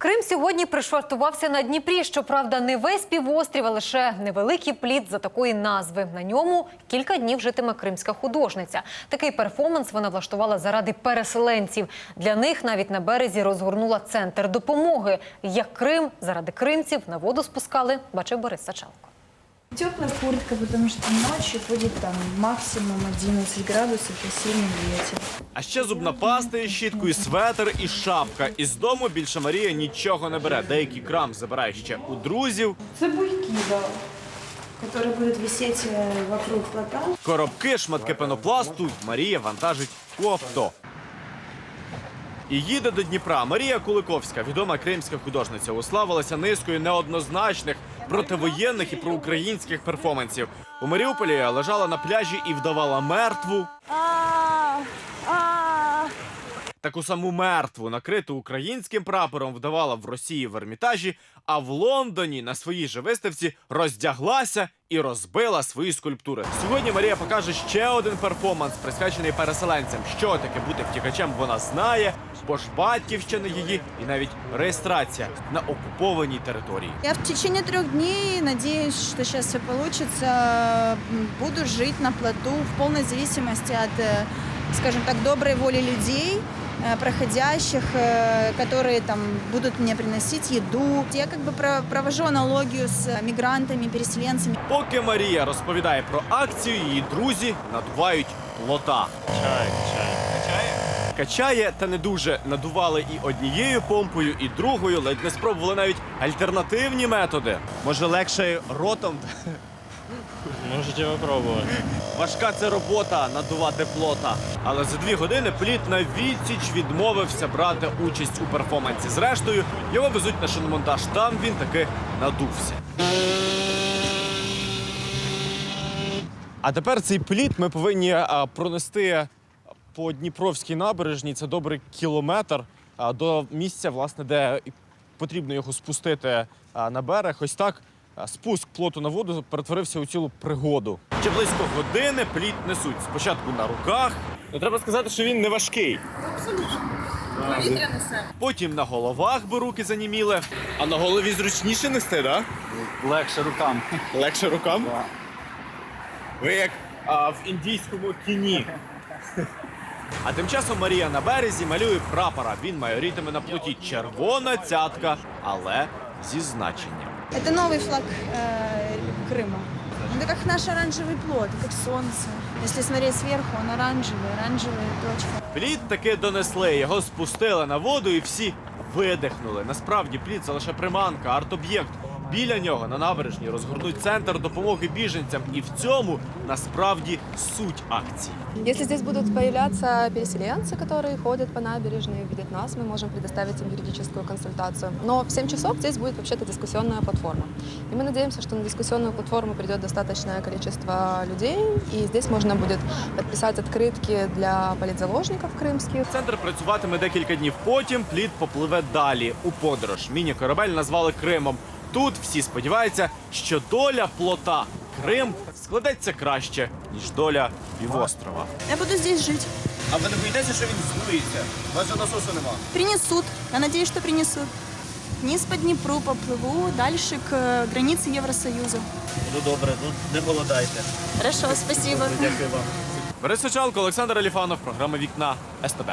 Крим сьогодні пришвартувався на Дніпрі. Щоправда, не весь півострів, а лише невеликий плід за такої назви. На ньому кілька днів житиме кримська художниця. Такий перформанс вона влаштувала заради переселенців. Для них навіть на березі розгорнула центр допомоги. Як Крим заради кримців на воду спускали, бачив Борис Сачалко. Теплая куртка, потому что ночью будет там максимум 11 градусов и сильный ветер. А ще зубна паста із щіткою, светр і шапка. Із дому більше Марія нічого не бере. Деякий крам забирає ще у друзів. Это буйки, да, которые будут висеть э, вокруг плота. Коробки, шматки пенопласту Марія вантажить у авто. І їде до Дніпра. Марія Куликовська, відома кримська художниця, уславилася низкою неоднозначних противоєнних і проукраїнських перформансів. У Маріуполі лежала на пляжі і вдавала мертву. Таку саму мертву, накриту українським прапором, вдавала в Росії в Ермітажі, а в Лондоні на своїй же виставці роздяглася і розбила свої скульптури. Сьогодні Марія покаже ще один перформанс, присвячений переселенцям. Що таке бути втікачем, вона знає, бо ж батьківщина її і навіть реєстрація на окупованій території. Я в течение трех дней надеюсь, что сейчас все м, Буду жить на плоту в полной зависимости от, э, скажем так, доброй воли людей, проходящих, э, которые там будут мне приносить еду. Я как бы про- провожу аналогию с э, мигрантами, переселенцами. Поки Марія розповідає про акцію, її друзі надувають плота. Качає та не дуже надували і однією помпою, і другою, ледь не спробували навіть альтернативні методи. Може, легше ротом Можете попробовать. важка це робота надувати плота. Але за дві години пліт на відсіч відмовився брати участь у перформансі. Зрештою, його везуть на шиномонтаж. Там він таки надувся. А тепер цей пліт ми повинні а, пронести по Дніпровській набережній. Це добрий кілометр а, до місця, власне, де потрібно його спустити а, на берег. Ось так спуск плоту на воду перетворився у цілу пригоду. Ще близько години пліт несуть. Спочатку на руках. Ну, треба сказати, що він не важкий. Абсолютно. Потім на головах, бо руки заніміли. А на голові зручніше нести, так? Легше рукам. Легше рукам? Ви як а, в індійському кіні. А тим часом Марія на березі малює прапора. Він майорітиме на плоті червона цятка, але зі значенням. Это новый флаг э, Крыма. Это как наш оранжевый плод, как солнце. Если смотреть сверху, он оранжевый, оранжевая точка. Плід таки донесли, його спустили на воду і всі видихнули. Насправді плід це лише приманка, арт-об'єкт. Біля нього на набережні розгорнуть центр допомоги біженцям, і в цьому насправді суть акції. Если здесь будут появляться переселенцы, которые ходят по набережной, видят нас, мы можем предоставить им юридическую консультацию. Но в 7 часов здесь будет вообще-то дискуссионная платформа. И мы надеемся, что на дискуссионную платформу придет достаточное количество людей, и здесь можно будет подписать открытки для политзаложников крымских. Центр працюватиме декілька днів. Потім плід попливе далі у подорож. Міні-корабель назвали Кримом. Тут всі сподіваються, що доля плота Крим складеться краще ніж доля півострова. Я буду здесь жить. А ви не боїтеся, що він здується? У вас же насосу нема. Принесут. Я надеюсь, что принесут. Вниз по Днепру поплыву, дальше к э, границе Евросоюза. Ну добре, ну не голодайте. Хорошо, спасибо. Дякую вам. Борис Сочалко, Олександр Аліфанов, програма Вікна СТБ.